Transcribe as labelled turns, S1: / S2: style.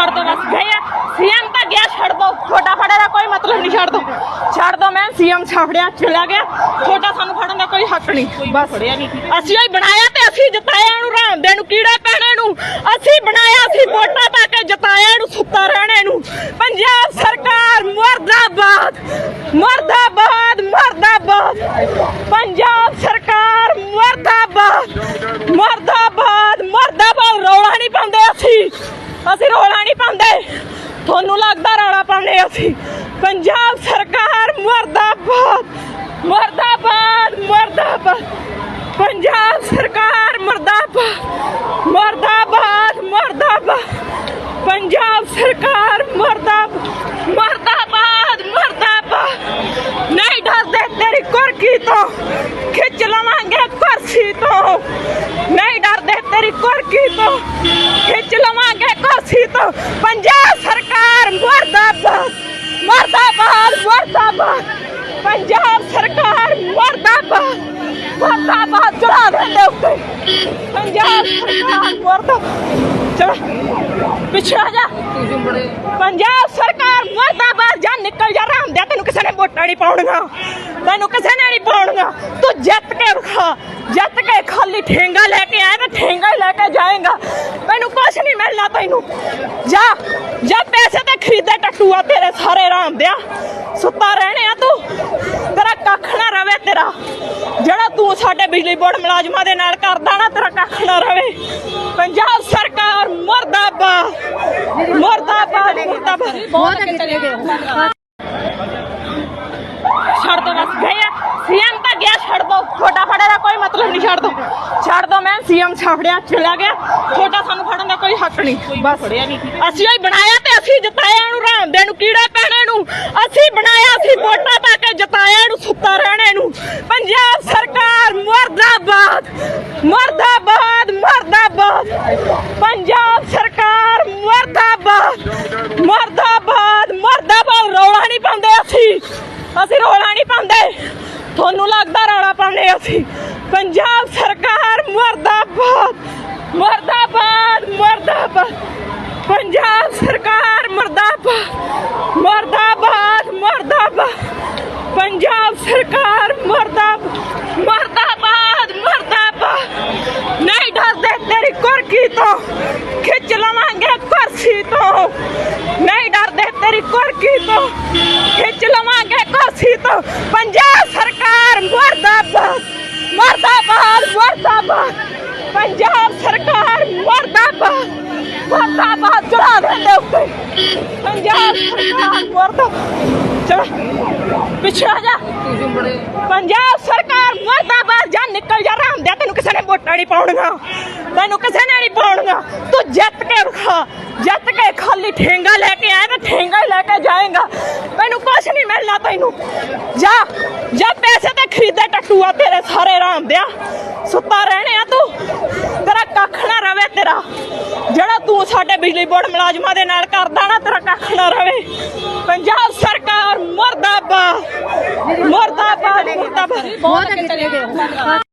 S1: ਛੱਡ ਦੋ ਬਸ ਗਏ ਸੀਐਮ ਤਾਂ ਗਿਆ ਛੱਡ ਦੋ ਛੋਟਾ ਫੜੇ ਦਾ ਕੋਈ ਮਤਲਬ ਨਹੀਂ ਛੱਡ ਦੋ ਛੱਡ ਦੋ ਮੈਂ ਸੀਐਮ ਛਾੜਿਆ ਚਲਾ ਗਿਆ ਛੋਟਾ ਸਾਨੂੰ ਫੜਨ ਦਾ ਕੋਈ ਹੱਕ ਨਹੀਂ ਬਸ ਅਸੀਂ ਹੀ ਬਣਾਇਆ ਤੇ ਅਸੀਂ ਜਿਤਾਇਆ ਇਹਨੂੰ ਰਾਮਦੇ ਨੂੰ ਕੀੜਾ ਪੈਣੇ ਨੂੰ ਅਸੀਂ ਬਣਾਇਆ ਅਸੀਂ ਵੋਟਾਂ ਪਾ ਕੇ ਜਿਤਾਇਆ ਇਹਨੂੰ ਸੁੱਤਾ ਰਹਿਣੇ ਨੂੰ ਪੰਜਾਬ ਸਰਕਾਰ ਮਰਦਾਬਾਦ ਮਰਦਾਬਾਦ ਮਰਦਾਬਾਦ ਪੰਜਾਬ ਸਰਕਾਰ ਮਰਦਾਬਾਦ ਮਰਦਾਬਾਦ ਮਰਦਾਬਾਦ ਰੌਲਾ ਨਹੀਂ ਪਾਉਂਦੇ ਅਸੀਂ ਅਸੀਂ ਰੌਲਾ ਨਹੀਂ ਪਾਉਂਦੇ ਤੁਹਾਨੂੰ ਲੱਗਦਾ ਅਸੀਂ। ਪੰਜਾਬ ਸਰਕਾਰ ਮਰਦਾਬਾਦ। ਮਰਦਾਬਾਦ ਮਰਦਾਬਾਦ। ਪੰਜਾਬ ਸਰਕਾਰ ਮਰਦਾਬਾਦ। ਮਰਦਾਬਾਦ ਮਰਦਾਬਾਦ। ਪੰਜਾਬ ਸਰਕਾਰ ਮਰਦਾਬਾਦ। ਮਰਦਾਬਾਦ ਮਰਦਾਬਾਦ। ਨਹੀਂ ਡਰਦੇ ਤੇਰੀ ਕੁਰਕੀ ਤੋਂ। ਖਿੱਚ ਲਵਾਂਗੇ ਕੁਰਸੀ ਤੋਂ। ਨਹੀਂ ਡਰਦੇ ਤੇਰੀ ਕੁਰਕੀ ਤੋਂ। ਖਿੱਚ ਲਵਾਂਗੇ ਕੁਰਸੀ ਤੋਂ। ਮਰਦਾਬਾਦ। ਪੰਜਾਬ ਸਰਕਾਰ ਮਰਦਾਬਾਦ। ਮਰਦਾਬਾਦ ਚੜਾ ਦੇ ਉੱਤੇ। ਪੰਜਾਬ ਸਰਕਾਰ ਮਰਦਾਬਾਦ। ਚੜਾ ਪਿੱਛੇ ਆ ਜਾ। ਪੰਜਾਬ ਸਰਕਾਰ ਮਰਦਾਬਾਦ ਜਾਂ ਨਿਕਲ ਜਾ ਰਾਮਦਿਆ ਤੈਨੂੰ ਕਿਸੇ ਨੇ ਵੋਟਾਂ ਨਹੀਂ ਪਾਉਣੀਆਂ। ਤੈਨੂੰ ਕਿਸੇ ਨੇ ਨਹੀਂ ਪਾਉਣੀਆਂ। ਤੂੰ ਜਿੱਤ ਕੇ ਵਿਖਾ। ਜਿੱਤ ਕੇ ਖਾਲੀ ਠੇਂਗਾ ਲੈ ਕੇ ਆਇਆ ਤਾਂ ਠੇਂਗਾ ਲੈ ਕੇ ਜਾਏਗਾ। ਤੈਨੂੰ ਕੁਛ ਨਹੀਂ ਮਿਲਣਾ ਤੈਨੂੰ। ਜਾ ਜਾ ਖਰੀਦੇ ਟੱਟੂਆ ਤੇਰੇ ਸਾਰੇ ਰਾਮਦਿਆ ਸੁੱਤਾ ਰਹਿਣੇ ਆ ਤੂੰ। ਤੇਰਾ ਕੱਖ ਨਾ ਰਵੇ ਤੇਰਾ। ਜਿਹੜਾ ਤੂੰ ਸਾਡੇ ਬਿਜਲੀ ਬੋਰਡ ਮੁਲਾਜ਼ਮਾਂ ਦੇ ਨਾਲ ਕਰਦਾ ਨਾ, ਤੇਰਾ ਕੱਖ ਨਾ ਰਵੇ। ਪੰਜਾਬ ਸਰਕਾਰ ਮਰਦਾਬਾਦ। ਮਰਦਾਬਾਦ ਮਰਦਾਬਾਦ।
S2: ਬਹੁਤ ਅੱਗੇ ਚਲੇ ਗਏ ਹੋ।
S1: ਛੱਡ ਦੋ ਬਸ ਗਏ ਸੀਐਮ ਤਾਂ ਗਿਆ ਛੱਡ ਦੋ ਛੋਟਾ ਫੜੇ ਦਾ ਕੋਈ ਮਤਲਬ ਨਹੀਂ, ਛੱਡ ਦੋ। ਛੱਡ ਦੋ, ਮੈਂ ਸੀਐਮ ਛਾੜਿਆ ਚਲਾ ਗਿਆ। ਛੋਟਾ ਸਾਨੂੰ ਫੜਨ ਦਾ ਕੋਈ ਹੱਕ ਨਹੀਂ। ਬਸ। ਅਸੀਂ ਹੀ ਬਣਾਇਆ ਤੇ ਅਸੀਂ ਜਿਤਾਇਆ ਇਹਨੂੰ ਰਾਮਦੇ ਨੂੰ, ਕੀੜਾ ਪੈਣੇ ਨੂੰ। ਅਸੀਂ ਬਣਾਇਆ, ਅਸੀਂ ਵੋਟਾਂ ਪਾ ਕੇ ਜਿਤਾਇਆ ਇਹਨੂੰ, ਸੁੱਤਾ ਰਹਿਣੇ ਨੂੰ। ਪੰਜਾਬ ਸਰਕਾਰ ਮਰਦਾਬਾਦ ਮਰਦਾਬਾਦ ਮਰਦਾਬਾਦ। ਪੰਜਾਬ ਸਰਕਾਰ ਮਰਦਾਬਾਦ ਮਰਦਾਬਾਦ ਮਰਦਾਬਾਦ। ਰੌਲਾ ਨਹੀਂ ਪਾਉਂਦੇ ਅਸੀਂ। ਅਸੀਂ ਰੌਲਾ ਨਹੀਂ ਪਾਉਂਦੇ। ਤੁਹਾਨੂੰ ਲੱਗਦਾ ਰੌਲਾ ਪਾਉਂਦੇ ਅਸੀਂ? ਪੰਜਾਬ ਸਰਕਾਰ ਮਰਦਾਬਾਦ ਮਰਦਾਬਾਦ ਮਰਦਾਬਾਦ। ਪੰਜਾਬ ਸਰਕਾਰ ਮਰਦਾਬਾਦ ਮਰਦਾਬਾਦ ਮਰਦਾਬਾਦ। ਪੰਜਾਬ ਸਰਕਾਰ ਮਰਦਾਬਾਦ ਮਰਦਾਬਾਦ ਮਰਦਾਬਾਦ। ਨਹੀਂ ਡਰਦੇ ਤੇਰੀ ਕੁਰਕੀ ਤੋਂ, ਖਿੱਚ ਲਵਾਂਗੇ ਕੁਰਸੀ ਤੋਂ। ਨਹੀਂ ਡਰਦੇ ਤੇਰੀ ਕੁਰਕੀ ਤੋਂ, ਖਿੱਚ ਲਵਾਂਗੇ ਕੁਰਸੀ ਤੋਂ। ਪੰਜਾਬ ਸਰਕਾਰ ਮਰਦਾਬਾਦ ਮਰਦਾਬਾਦ ਮਰਦਾਬਾਦ। ਪੰਜਾਬ ਸਰਕਾਰ ਮਰਦਾਬਾਦ ਮਰਦਾਬਾਦ ਚੜਾ ਦੇ ਉੱਤੇ। ਪੰਜਾਬ ਸਰਕਾਰ ਮਰਦਾਬਾਦ। ਚੜਾ ਪਿੱਛੇ ਆ ਜਾ। ਪੰਜਾਬ ਸਰਕਾਰ ਮਰਦਾਬਾਦ ਜਾਂ ਨਿਕਲ ਜਾ ਰਾਮਦਿਆ ਤੈਨੂੰ ਕਿਸੇ ਨੇ ਵੋਟਾਂ ਨਹੀਂ ਪਾਉਣੀਆਂ। ਤੈਨੂੰ ਕਿਸੇ ਨੇ ਨਹੀਂ ਪਾਉਣੀਆਂ। ਤੂੰ ਜਿੱਤ ਕੇ ਵਿਖਾ, ਜਿੱਤ ਕੇ ਖਾਲੀ ਠੇਂਗਾ ਲੈ ਕੇ ਆਇਆ ਤਾਂ ਠੇਂਗਾ ਲੈ ਕੇ ਜਾਏਗਾ। ਤੈਨੂੰ ਕੁਛ ਨਹੀਂ ਮਿਲਣਾ ਤੈਨੂੰ। ਜਾ ਜਾ ਪੈਸੇ ਖਰੀਦੇ ਟੱਟੂਆ ਤੇਰੇ ਸਾਰੇ ਰਾਮਦਿਆ ਸੁੱਤਾ ਰਹਿਣੇ ਆ ਤੂੰ। ਤੇਰਾ ਕੱਖ ਨਾ ਰਵੇ ਤੇਰਾ। ਜਿਹੜਾ ਤੂੰ ਸਾਡੇ ਬਿਜਲੀ ਬੋਰਡ ਮੁਲਾਜ਼ਮਾਂ ਦੇ ਨਾਲ ਕਰਦਾ ਨਾ, ਤੇਰਾ ਕੱਖ ਨਾ ਰਵੇ। ਪੰਜਾਬ ਸਰਕਾਰ ਮਰਦਾਬਾਦ। ਮਰਦਾਬਾਦ ਮਰਦਾਬਾਦ।
S2: ਬਹੁਤ ਅੱਗੇ ਚਲੇ ਗਏ।